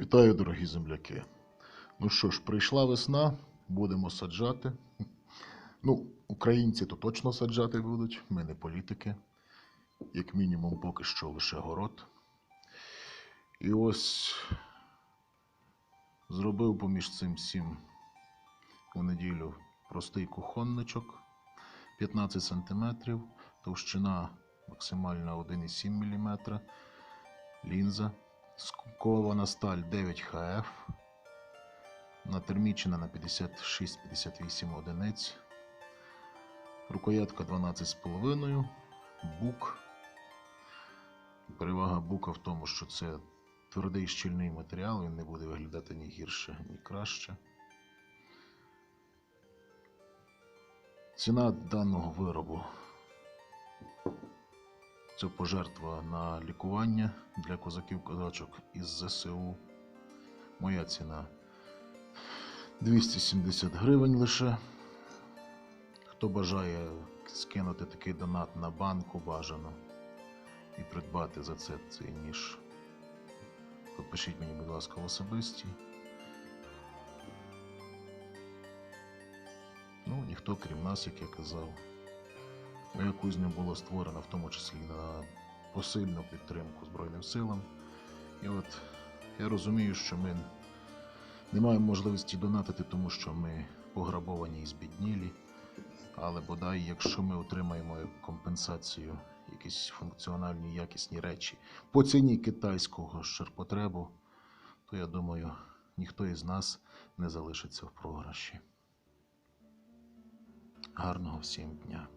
Вітаю, дорогі земляки. Ну що ж, прийшла весна, будемо саджати. Ну, українці то точно саджати будуть, ми не політики. Як мінімум, поки що лише город. І ось зробив поміж цим всім у неділю простий кухонничок 15 см, товщина максимальна 1,7 мм, лінза. Скована сталь 9 ХФ. Натермічена на 56-58 одиниць. Рукоятка 12,5. Бук. Перевага бука в тому, що це твердий щільний матеріал, він не буде виглядати ні гірше, ні краще. Ціна даного виробу це пожертва на лікування для козаків-козачок із ЗСУ. Моя ціна 270 гривень лише. Хто бажає скинути такий донат на банку бажано і придбати за це цей ніж, то пишіть мені, будь ласка, в особисті. Ну, ніхто крім нас, як я казав. Моя кузня була створена в тому числі на посильну підтримку Збройним силам. І от я розумію, що ми не маємо можливості донатити, тому що ми пограбовані і збіднілі. Але бодай, якщо ми отримаємо компенсацію, якісь функціональні якісні речі по ціні китайського ширпотребу, то я думаю, ніхто із нас не залишиться в програші. Гарного всім дня!